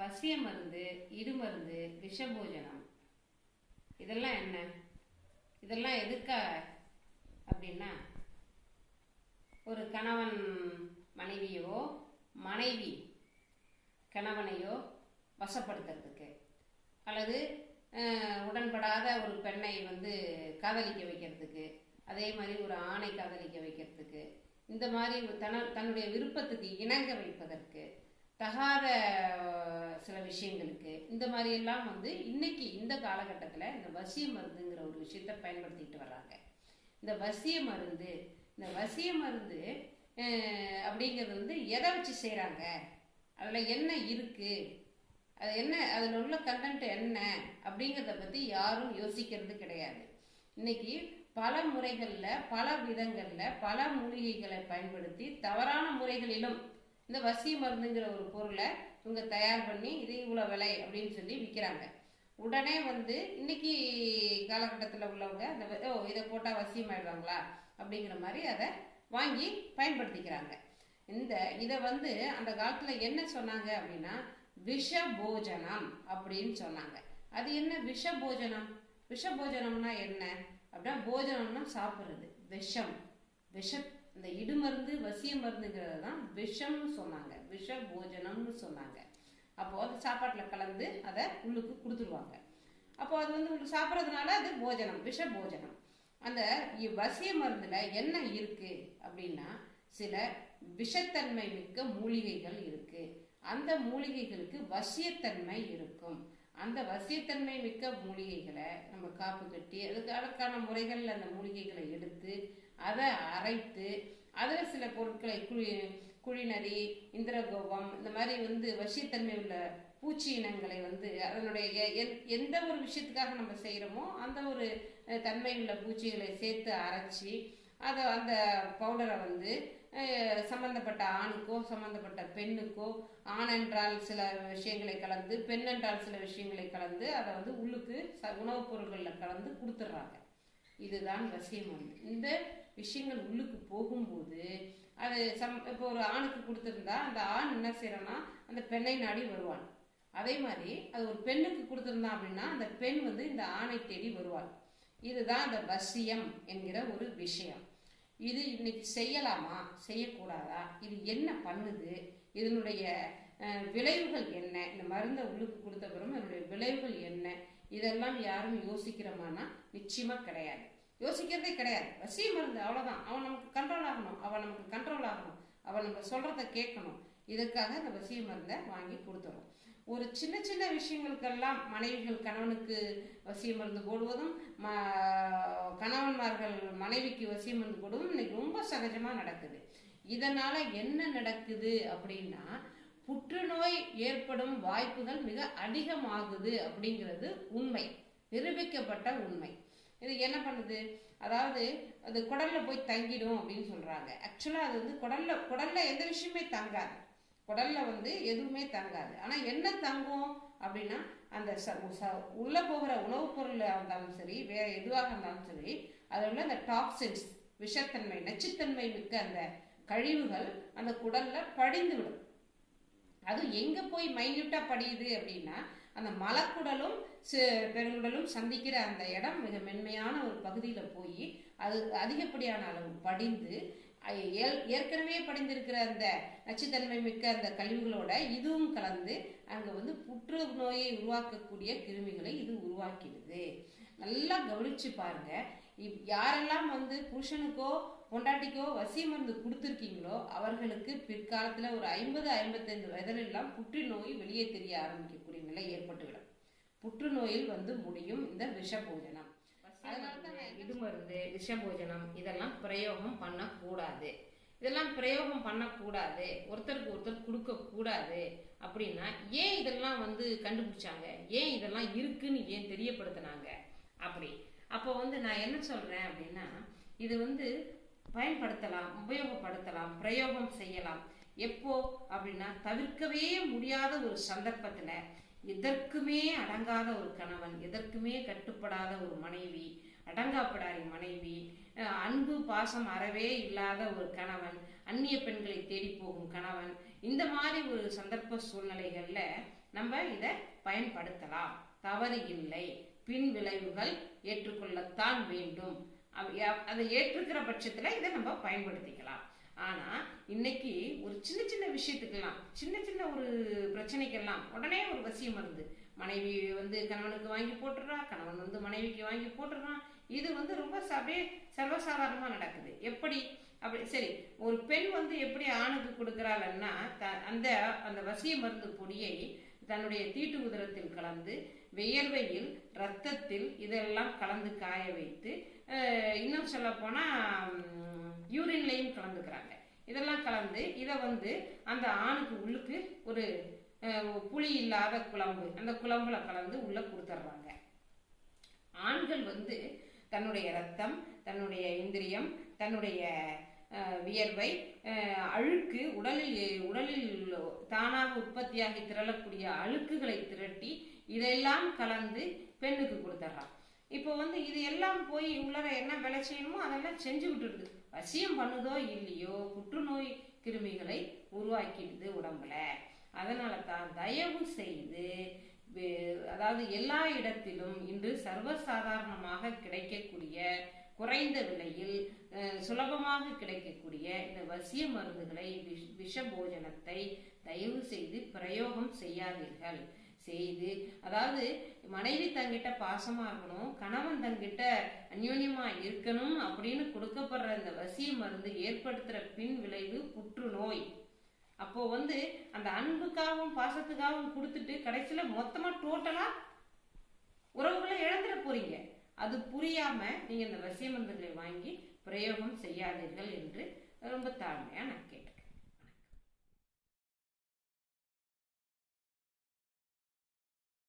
பசிய மருந்து இடுமருந்து விஷபோஜனம். இதெல்லாம் என்ன? இதெல்லாம் எதுக்காக அப்படின்னா ஒரு கணவன் மனைவியோ மனைவி கணவனையோ வசப்படுத்துறதுக்கு. அல்லது உடன்படாத ஒரு பெண்ணை வந்து காதலிக்க வைக்கிறதுக்கு. அதே மாதிரி ஒரு ஆணை காதலிக்க வைக்கிறதுக்கு. இந்த மாதிரி ஒரு தன தன்னுடைய விருப்பத்துக்கு இணங்க வைப்பதற்கு. தகாத விஷயங்களுக்கு. இந்த மாதிரி எல்லாம் வந்து இன்னைக்கு இந்த காலகட்டத்தில் இந்த வசிய மருந்துங்கிற ஒரு விஷயத்தை பயன்படுத்திட்டு வர்றாங்க. இந்த வசிய மருந்து இந்த வசிய மருந்து அப்படிங்கிறது வந்து எதை வச்சு செய்கிறாங்க அதில் என்ன இருக்குது அது என்ன அதில் உள்ள கண்டென்ட் என்ன? அப்படிங்கிறத பற்றி யாரும் யோசிக்கிறது கிடையாது. இன்னைக்கு பல முறைகளில் பல விதங்களில் பல மூலிகைகளை பயன்படுத்தி தவறான முறைகளிலும் இந்த வசிய மருந்துங்கிற ஒரு பொருளை இவங்க தயார் பண்ணி இது இவ்வளோ விலை அப்படின்னு சொல்லி விற்கிறாங்க உடனே வந்து இன்னைக்கு காலகட்டத்தில் உள்ளவங்க அந்த ஓ இதை போட்டால் வசியமாயிடுவாங்களா அப்படிங்கிற மாதிரி அதை வாங்கி பயன்படுத்திக்கிறாங்க. இந்த இதை வந்து அந்த காலத்தில் என்ன சொன்னாங்க அப்படின்னா விஷ போஜனம் அப்படின்னு சொன்னாங்க. அது என்ன விஷ போஜனம் விஷ போஜனம்னா என்ன? அப்படின்னா போஜனம்னா சாப்பிட்றது. விஷம். விஷ இந்த இடுமருந்து வசிய மருந்துங்கிறது தான் விஷம்னு சொன்னாங்க. விஷ போஜனம்னு சொன்னாங்க. அப்போ அது சாப்பாட்டில் கலந்து அதை உள்ளுக்கு கொடுத்துருவாங்க. அப்போ அது வந்து உங்களுக்கு சாப்பிட்றதுனால அது போஜனம் விஷ போஜனம் அந்த இ- வசிய மருந்தில் என்ன இருக்கு அப்படின்னா சில விஷத்தன்மை மிக்க மூலிகைகள் இருக்கு. அந்த மூலிகைகளுக்கு வசியத்தன்மை இருக்கும். அந்த வசியத்தன்மை மிக்க மூலிகைகளை நம்ம காப்பு கட்டி அதுக்கு அதற்கான முறைகளில் அந்த மூலிகைகளை எடுத்து அதை அரைத்து அதில் சில பொருட்களை குழி குழிநரி இந்திரகோபம் இந்த மாதிரி வந்து வசியத்தன்மை உள்ள பூச்சி இனங்களை வந்து அதனுடைய எ- எந்த ஒரு விஷயத்துக்காக நம்ம செய்கிறோமோ அந்த ஒரு தன்மை உள்ள பூச்சிகளை சேர்த்து அரைச்சி அதை அந்த பவுடரை வந்து சம்மந்தப்பட்ட சம்பந்தப்பட்ட ஆணுக்கோ சம்பந்தப்பட்ட பெண்ணுக்கோ ஆண் என்றால் சில விஷயங்களை கலந்து பெண் என்றால் சில விஷயங்களை கலந்து அதை வந்து உள்ளுக்கு ச உணவுப் பொருட்களில் கலந்து கொடுத்துட்றாங்க இதுதான் வசியம் வந்து இந்த விஷயங்கள் உள்ளுக்கு போகும்போது அது சம் இப்போ ஒரு ஆணுக்கு கொடுத்துருந்தா அந்த ஆண் என்ன செய்யறான்னா அந்த பெண்ணை நாடி வருவான் அதே மாதிரி அது ஒரு பெண்ணுக்கு கொடுத்துருந்தான் அப்படின்னா அந்த பெண் வந்து இந்த ஆணை தேடி வருவாள். இதுதான் அந்த வசியம் என்கிற ஒரு விஷயம். இது இன்னைக்கு செய்யலாமா? செய்யக்கூடாதா? இது என்ன பண்ணுது? இதனுடைய விளைவுகள் என்ன? இந்த மருந்தை உள்ளுக்கு கொடுத்த பிறகு அதனுடைய விளைவுகள் என்ன? இதெல்லாம் யாரும் யோசிக்கிறோமானா நிச்சயமா கிடையாது. யோசிக்கிறதே கிடையாது. வசிய மருந்து அவ்வளோதான் அவன் நமக்கு கண்ட்ரோல் ஆகணும். அவன் நமக்கு கண்ட்ரோல் ஆகணும். அவன் நம்ம சொல்கிறத கேட்கணும். இதுக்காக அந்த வசிய மருந்தை வாங்கி கொடுத்துறோம். ஒரு சின்ன சின்ன விஷயங்களுக்கெல்லாம் மனைவிகள் கணவனுக்கு வசிய மருந்து போடுவதும் ம- கணவன்மார்கள் மனைவிக்கு வசிய மருந்து போடுவதும் இன்னைக்கு ரொம்ப சகஜமாக நடக்குது. இதனால் என்ன நடக்குது அப்படின்னா புற்றுநோய் ஏற்படும் வாய்ப்புகள் மிக அதிகமாகுது அப்படிங்கிறது உண்மை. நிரூபிக்கப்பட்ட உண்மை. இது என்ன பண்ணுது? அதாவது அது குடல்ல போய் தங்கிடும் அப்படின்னு சொல்றாங்க. ஆக்சுவலா அது வந்து குடல்ல குடல்ல எந்த விஷயமே தங்காது. குடல்ல வந்து எதுவுமே தங்காது. ஆனா என்ன தங்கும் அப்படின்னா அந்த ச ச- உள்ள போகிற உணவுப் பொருளாக இருந்தாலும் சரி வேற எதுவாக இருந்தாலும் சரி அதில் உள்ள அந்த டாக்ஸின்ஸ் விஷத்தன்மை நச்சுத்தன்மை மிக்க அந்த கழிவுகள் அந்த குடல்ல படிந்து விடும் அது எங்க போய் மைன்யூட்டா படியுது அப்படின்னா அந்த மலக்குடலும் பெருங்குடலும் சந்திக்கிற அந்த இடம் மிக மென்மையான ஒரு பகுதியில் போய் அது அதிகப்படியான அளவு படிந்து ஏற்கனவே படிந்திருக்கிற அந்த நச்சுத்தன்மை மிக்க அந்த கழிவுகளோட இதுவும் கலந்து அங்கே வந்து புற்றுநோயை உருவாக்கக்கூடிய கிருமிகளை இது உருவாக்கிடுது. நல்லா கவனிச்சு பாருங்க. இப்- யாரெல்லாம் வந்து புருஷனுக்கோ பொண்டாட்டிக்கோ வசி மருந்து கொடுத்துருக்கீங்களோ அவர்களுக்கு பிற்காலத்தில் ஒரு ஐம்பது ஐம்பத்தைந்து வயதிலெல்லாம் புற்றுநோய் வெளியே தெரிய ஆரம்பிக்கக்கூடிய நிலை ஏற்பட்டுவிடும். புற்றுநோயில் வந்து முடியும் இந்த விஷ போஜனம் இது மருந்து விஷ போஜனம் இதெல்லாம் பிரயோகம் பண்ணக்கூடாது. இதெல்லாம் பிரயோகம் பண்ணக்கூடாது. ஒருத்தருக்கு ஒருத்தர் கொடுக்கக்கூடாது. அப்படின்னா ஏன் இதெல்லாம் வந்து கண்டுபிடிச்சாங்க? ஏன் இதெல்லாம் இருக்குன்னு ஏன் தெரியப்படுத்தினாங்க? அப்படி. அப்போ வந்து நான் என்ன சொல்கிறேன் அப்படின்னா இது வந்து பயன்படுத்தலாம் உபயோகப்படுத்தலாம் பிரயோகம் செய்யலாம். எப்போ அப்படின்னா தவிர்க்கவே முடியாத ஒரு சந்தர்ப்பத்தில் எதற்குமே அடங்காத ஒரு கணவன் எதற்குமே கட்டுப்படாத ஒரு மனைவி அடங்காப்படாரி மனைவி அன்பு பாசம் அறவே இல்லாத ஒரு கணவன் அந்நிய பெண்களை தேடி போகும் கணவன் இந்த மாதிரி ஒரு சந்தர்ப்ப சூழ்நிலைகளில் நம்ம இதை பயன்படுத்தலாம். தவறு இல்லை. பின் விளைவுகள் ஏற்றுக்கொள்ளத்தான் வேண்டும். அதை ஏற்றுக்கிற பட்சத்துல இதை நம்ம பயன்படுத்திக்கலாம். ஆனா இன்னைக்கு ஒரு சின்ன சின்ன விஷயத்துக்கெல்லாம் சின்ன சின்ன ஒரு பிரச்சனைக்கெல்லாம் உடனே ஒரு வசியம் மருந்து மனைவி வந்து கணவனுக்கு வாங்கி போட்டுறா கணவன் வந்து மனைவிக்கு வாங்கி போட்டுறான் இது வந்து ரொம்ப அப்படியே சர்வசாதாரணமா நடக்குது. எப்படி? அப்படி சரி ஒரு பெண் வந்து எப்படி ஆணுக்கு கொடுக்குறாங்கன்னா த- அந்த அந்த வசிய மருந்து பொடியை தன்னுடைய தீட்டு உதரத்தில் கலந்து வியர்வையில் ரத்தத்தில் இதெல்லாம் கலந்து காய வைத்து இன்னும் சொல்ல போனால் யூரின்லையும் கலந்துக்கிறாங்க. இதெல்லாம் கலந்து இதை வந்து அந்த ஆணுக்கு உள்ளுக்கு ஒரு புளி இல்லாத குழம்பு அந்த குழம்புல கலந்து உள்ள கொடுத்துட்றாங்க ஆண்கள் வந்து தன்னுடைய ரத்தம் தன்னுடைய இந்திரியம் தன்னுடைய வியர்வை அழுக்கு உடலில் உடலில் தானாக உற்பத்தியாகி திரளக்கூடிய அழுக்குகளை திரட்டி இதெல்லாம் கலந்து பெண்ணுக்கு கொடுத்துட்றான் இப்போ வந்து இது எல்லாம் போய் உள்ளர என்ன வேலை செய்யணுமோ அதெல்லாம் செஞ்சு விட்டுடுது. வசியம் பண்ணுதோ இல்லையோ புற்றுநோய் கிருமிகளை உருவாக்கிடுது உடம்புல. அதனால தான் தயவு செய்து அதாவது எல்லா இடத்திலும் இன்று சர்வசாதாரணமாக கிடைக்கக்கூடிய குறைந்த விலை சுலபமாக கிடைக்கக்கூடிய இந்த வசிய மருந்துகளை விஷ- விஷ போஜனத்தை தயவு செய்து பிரயோகம் செய்யாதீர்கள். செய்து அதாவது மனைவி தங்கிட்ட பாசமா இருக்கணும் கணவன் தங்கிட்ட அந்யோன்யமா இருக்கணும் அப்படின்னு கொடுக்கப்படுற இந்த வசிய மருந்து ஏற்படுத்துற பின் விளைவு புற்றுநோய். அப்போ வந்து அந்த அன்புக்காகவும் பாசத்துக்காகவும் கொடுத்துட்டு கடைசியில மொத்தமா டோட்டலா உறவுகளை இழந்துட போறீங்க. அது புரியாம நீங்க இந்த வசிய மருந்துகளை வாங்கி பிரயோகம் செய்யாதீர்கள் என்று ரொம்ப தாழ்மையா நான்